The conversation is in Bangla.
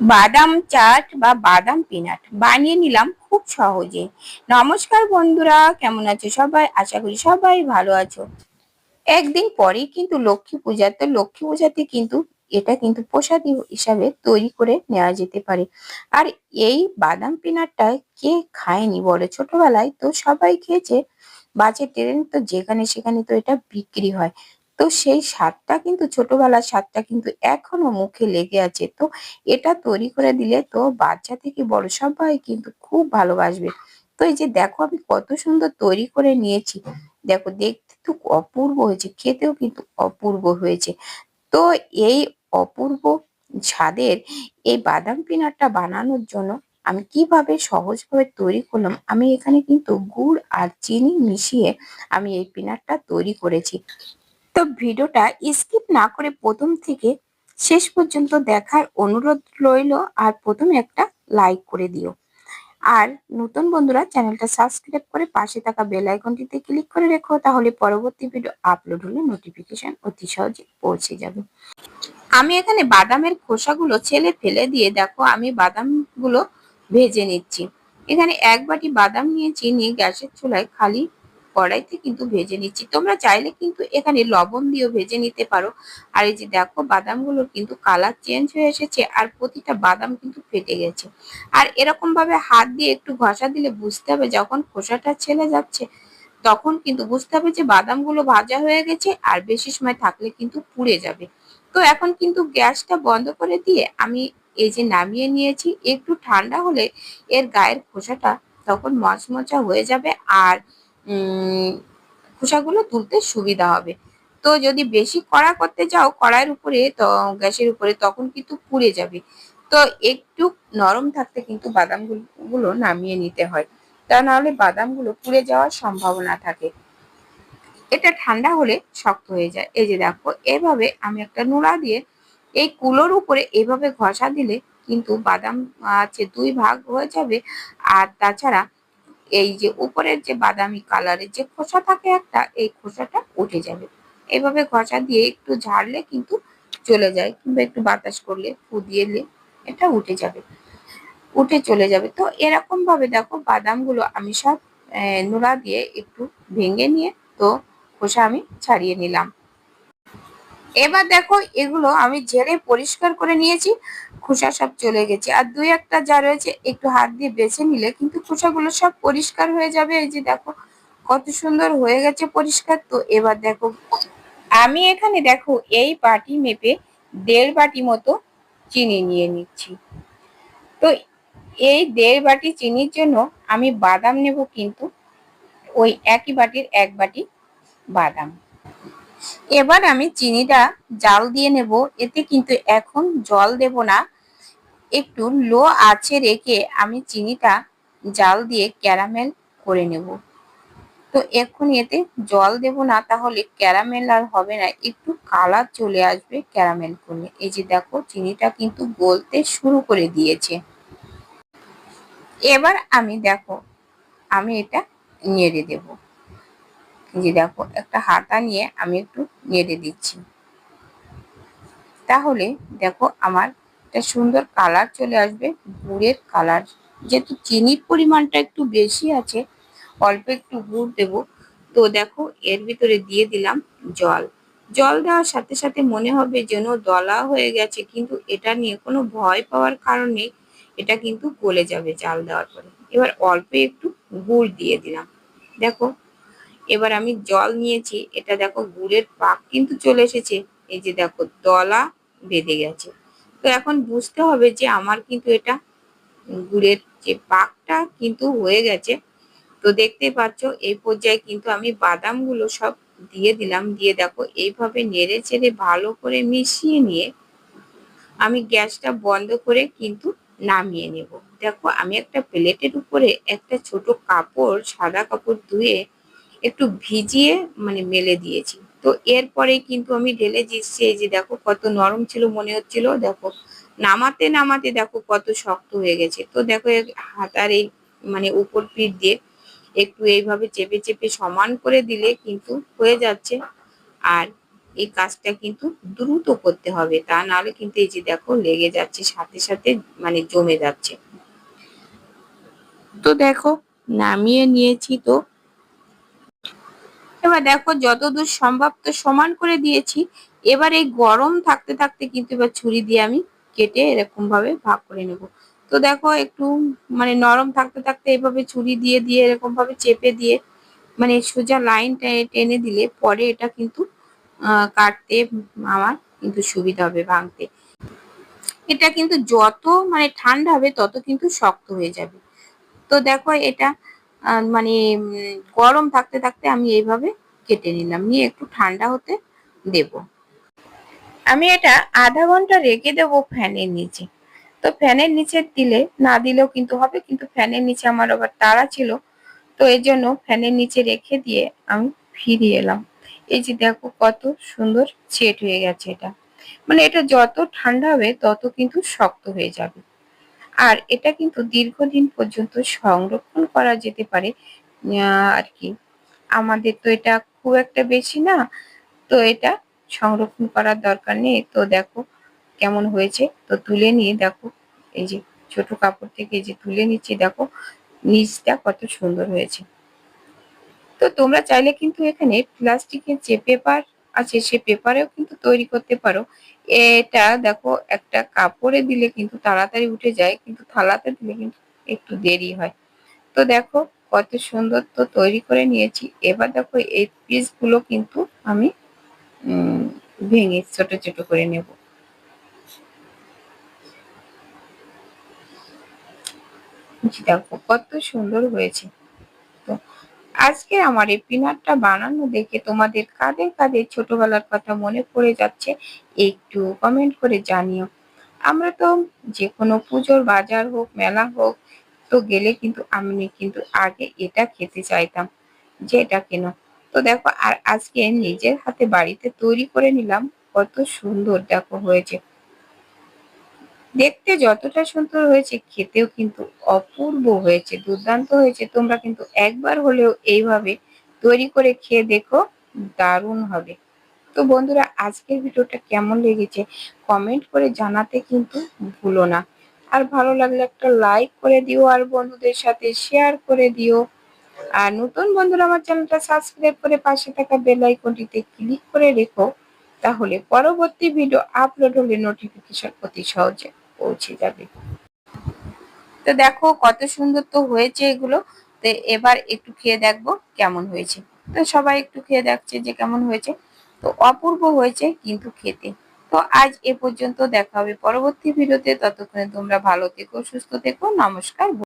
বাদাম চাট বা বাদাম পিনাট। বানিয়ে নিলাম খুব সহজে। নমস্কার বন্ধুরা, কেমন আছো সবাই? আশা করি সবাই ভালো আছো। একদিন পরেই কিন্তু লক্ষ্মী পূজা। তো লক্ষ্মী পূজাতে কিন্তু এটা কিন্তু প্রসাদ হিসাবে তৈরি করে নেওয়া যেতে পারে। আর এই বাদাম পিনাটটা কে খায়নি বলে? ছোটবেলায় তো সবাই খেয়েছে। বাসে ট্রেন তো যেখানে সেখানে তো এটা বিক্রি হয়। তো সেই স্বাদটা কিন্তু, ছোটবেলার স্বাদটা কিন্তু এখনও মুখে লেগে আছে। তো এটা তৈরি করে দিলে তো বাচ্চা থেকে বড় সবাই কিন্তু খুব ভালোবাসবে। তো এই যে দেখো আমি কত সুন্দর তৈরি করে নিয়েছি। দেখো দেখতে তো অপূর্ব হয়েছে, খেতেও কিন্তু অপূর্ব হয়েছে। তো এই অপূর্ব স্বাদের এই বাদাম পিনাটটা বানানোর জন্য আমি কীভাবে সহজভাবে তৈরি করলাম, আমি এখানে কিন্তু গুড় আর চিনি মিশিয়ে আমি এই পিনাটটা তৈরি করেছি। তো ভিডিওটা স্কিপ না করে প্রথম থেকে শেষ পর্যন্ত দেখার অনুরোধ রইল আর প্রথমে একটা লাইক করে দিও। আর নতুন বন্ধুরা চ্যানেলটা সাবস্ক্রাইব করে পাশে থাকা বেল আইকনটিতে ক্লিক করে রেখো, তাহলে পরবর্তী ভিডিও আপলোড হলে নোটিফিকেশন অতি সহজে পৌঁছে যাবে। আমি এখানে বাদামের খোসাগুলো ছেলে ফেলে দিয়ে দেখো, আমি বাদামগুলো ভেজে নিচ্ছি। এখানে এক বাটি বাদাম নিয়েছি, নিয়ে গ্যাসের চুলায় খালি কড়াইতে কিন্তু ভেজে নিচ্ছি। তোমরা চাইলে কিন্তু এখানে লবণ দিয়েও ভেজে নিতে পারো। আর এই যে দেখো, বাদামগুলোর কিন্তু কালার চেঞ্জ হয়ে এসেছে আর প্রতিটা বাদাম কিন্তু ফেটে গেছে। আর এরকম ভাবে হাত দিয়ে একটু ঘষা দিলে বুঝতে হবে যখন খোসাটা ছেলে যাচ্ছে, তখন কিন্তু বুঝতে হবে যে বাদামগুলো ভাজা হয়ে গেছে আর বেশি সময় থাকলে কিন্তু পুড়ে যাবে। তো এখন কিন্তু গ্যাসটা বন্ধ করে দিয়ে আমি এই যে নামিয়ে নিয়েছি, একটু ঠান্ডা হলে এর গায়ের খোসাটা তখন মচমচা হয়ে যাবে। আর খোসাগুলো তুলতে সুবিধা হবে। তো যদি বেশি কড়া করতে যাও, কড়াইয়ের উপরে, তো গ্যাসের উপরে, তখন কিন্তু পুড়ে যাবে। তো একটু নরম থাকতে কিন্তু বাদামগুলো নামিয়ে নিতে হয়। তা নাহলে বাদামগুলো পুড়ে যাওয়ার সম্ভাবনা থাকে। এটা ঠান্ডা হলে শক্ত হয়ে যায়। এই যে দেখো, এভাবে আমি একটা নোড়া দিয়ে এই কুলোর উপরে এভাবে ঘষা দিলে কিন্তু বাদাম আছে দুই ভাগ হয়ে যাবে। আর তাছাড়া এই যে উপরের যে বাদামি কালারের যে খোসা থাকে একটা, এই খোসাটা উঠে যাবে। এভাবে ঘষা দিয়ে একটু ঝাড়লে কিন্তু চলে যায়, কিংবা একটু বাতাস করলে ফু এটা উঠে যাবে। উঠে চলে যাবে। তো এরকম ভাবে দেখো বাদামগুলো আমি সব নোড়া দিয়ে একটু ভেঙে নিয়ে তো খোসা আমি ছাড়িয়ে নিলাম। এবার দেখো এগুলো আমি ঝেড়ে পরিষ্কার করে নিয়েছি। খোসা সব চলে গেছে। আর দুই একটা যা রয়েছে, একটু হাত দিয়ে বেছে নিলে কিন্তু খোসাগুলো সব পরিষ্কার হয়ে যাবে। এই যে দেখো, কত সুন্দর হয়ে গেছে পরিষ্কার। তো এবার দেখো, আমি এখানে দেখো, এই বাটি মেপে দেড় বাটি মতো চিনি নিয়ে নিচ্ছি। তো এই দেড় বাটি চিনির জন্য আমি বাদাম নেব কিন্তু, ওই একই বাটির এক বাটি বাদাম। এবার আমি চিনিটা জাল দিয়ে নেব, এতে কিন্তু এখন জল দেব না। একটু লো আছে রেখে আমি চিনিটা জাল দিয়ে ক্যারামেল করে নেব। তো এখন এতে জল দেব না, তাহলে ক্যারামেল আর হবে না। একটু কালার চলে আসবে ক্যারামেল করলে। এই যে দেখো, চিনিটা কিন্তু গলতে শুরু করে দিয়েছে। এবার আমি দেখো, আমি এটা নেড়ে দেব। যে দেখো, একটা হাতা নিয়ে আমি একটু নেড়ে দিচ্ছি। তাহলে দেখো, আমার একটা সুন্দর কালার চলে আসবে, গুড়ের কালার। যেহেতু চিনির পরিমাণটা একটু বেশি আছে, অল্প একটু গুড় দেব। তো দেখো, এর ভিতরে দিয়ে দিলাম জল। জল দেওয়ার সাথে সাথে মনে হবে যেন দলা হয়ে গেছে, কিন্তু এটা নিয়ে কোনো ভয় পাওয়ার কারণে এটা কিন্তু গলে যাবে চাল দেওয়ার পরে। এবার অল্প একটু গুড় দিয়ে দিলাম। দেখো, এবার আমি জল নিয়েছি। এটা দেখো, গুড়ের পাক কিন্তু চলে এসেছে। এই যে দেখো, দলা বেঁধে গেছে। তো এখন বুঝতে হবে যে আমার কিন্তু এটা গুড়ের যে পাকটা কিন্তু হয়ে গেছে। তো দেখতে পাচ্ছ, এই পর্যায়ে কিন্তু আমি বাদামগুলো সব দিয়ে দিলাম। দিয়ে দেখো, এইভাবে নেড়ে চেড়ে ভালো করে মিশিয়ে নিয়ে আমি গ্যাসটা বন্ধ করে কিন্তু নামিয়ে নেব। দেখো, আমি একটা প্লেটের উপরে একটা ছোট কাপড়, সাদা কাপড় ধুয়ে একটু ভিজিয়ে মানে মেলে দিয়েছি। তো এরপরে কিন্তু আমি ঢেলে দিচ্ছি, এই যে দেখো কত নরম ছিল, মনে হচ্ছিল, দেখো নামাতে নামাতে দেখো কত শক্ত হয়ে গেছে। তো দেখো হাতার এই মানে উপর পিঠ দিয়ে একটু এইভাবে চেপে চেপে সমান করে দিলে কিন্তু হয়ে যাচ্ছে। আর এই কাজটা কিন্তু দ্রুত করতে হবে, তা নাহলে কিন্তু এই যে দেখো লেগে যাচ্ছে, সাথে সাথে মানে জমে যাচ্ছে। তো দেখো নামিয়ে নিয়েছি তো। এবার দেখো যতদূর সম্ভব তো সমান করে দিয়েছি। এবার এই গরম থাকতে থাকতে কিন্তু এবার ছুরি দিয়ে আমি কেটে এরকম ভাবে ভাগ করে নেব। তো দেখো একটু মানে নরম থাকতে থাকতে এভাবে ছুরি দিয়ে দিয়ে এরকম ভাবে চেপে দিয়ে মানে সোজা লাইন টেনে দিলে পরে এটা কিন্তু কাটতে আমার কিন্তু সুবিধা হবে ভাঙতে। এটা কিন্তু যত মানে ঠান্ডা হবে তত কিন্তু শক্ত হয়ে যাবে। তো দেখো এটা মানে গরম থাকতে থাকতে আমি এইভাবে কেটে নিলাম। নিয়ে একটু ঠান্ডা হতে দেব। আমি এটা আধা ঘণ্টা রেখে দেবো ফ্যানের নিচে। তো ফ্যানের নিচে দিলে, না দিলেও কিন্তু হবে, কিন্তু ফ্যানের নিচে আমার আবার তাড়া ছিল। তো এই জন্য ফ্যানের নিচে রেখে দিয়ে আমি ফিরে এলাম। এই যে দেখো কত সুন্দর সেট হয়ে গেছে এটা। মানে এটা যত ঠান্ডা হবে, তত কিন্তু শক্ত হয়ে যাবে। আর এটা কিন্তু দীর্ঘদিন পর্যন্ত সংরক্ষণ করা যেতে পারে আর কি। আমাদের তো এটা খুব একটা বেশি না, তো এটা সংরক্ষণ করার দরকার নেই। তো দেখো কেমন হয়েছে, তো তুলে নিয়ে দেখো। এই যে ছোট কাপড় থেকে যে তুলে নিচ্ছি, দেখো নিচটা কত সুন্দর হয়েছে। তো তোমরা চাইলে কিন্তু এখানে প্লাস্টিকের যে পেপার আছে, সে পেপারেও কিন্তু তৈরি করতে পারো। এটা দেখো, একটা কাপড়ে দিলে কিন্তু তাড়াতাড়ি উঠে যায়, কিন্তু থালাতে দিলে কিন্তু একটু দেরি হয়। তো দেখো, কত সুন্দর তো তৈরি করে নিয়েছি। এবার দেখো, এই পিসগুলো কিন্তু আমি ভেঙে ছোট ছোট করে নেব। দেখো, কত সুন্দর হয়েছে। আজকে আমার এই পিনাটটা বানানো দেখে তোমাদের কাদের কাদের ছোটবেলার কথা মনে পড়ে যাচ্ছে, একটু কমেন্ট করে জানিও। আমরা তো যে কোনো পুজোর বাজার হোক, মেলা হোক, তো গেলে কিন্তু আমি কিন্তু আগে এটা খেতে চাইতাম, যে এটা কেন? তো দেখো, আর আজকে নিজের হাতে বাড়িতে তৈরি করে নিলাম, কত সুন্দর দেখো হয়েছে। দেখতে যতটা সুন্দর হয়েছে, খেতেও কিন্তু অপূর্ব হয়েছে, দুর্দান্ত হয়েছে। তোমরা কিন্তু একবার হলেও এইভাবে তৈরি করে খেয়ে দেখো, দারুণ হবে। তো বন্ধুরা, আজকের ভিডিওটা কেমন লেগেছে কমেন্ট করে জানাতে কিন্তু ভুলো না। আর ভালো লাগলে একটা লাইক করে দিও, আর বন্ধুদের সাথে শেয়ার করে দিও। আর নতুন বন্ধুরা, আমার চ্যানেলটা সাবস্ক্রাইব করে পাশে থাকা বেল আইকনটিতে ক্লিক করে রেখো, তাহলে পরবর্তী ভিডিও আপলোড হলে নোটিফিকেশন অতি সহজে। পৌঁছে যাবে। তো দেখো কত সুন্দর তো হয়েছে এগুলো। তো এবার একটু খেয়ে দেখব কেমন হয়েছে। তো সবাই একটু খেয়ে দেখছে যে কেমন হয়েছে। তো অপূর্ব হয়েছে কিন্তু খেতে। তো আজ এ পর্যন্ত দেখা হবে পরবর্তী ভিডিওতে। ততক্ষণে তোমরা ভালো থেকো, সুস্থ থেকো। নমস্কার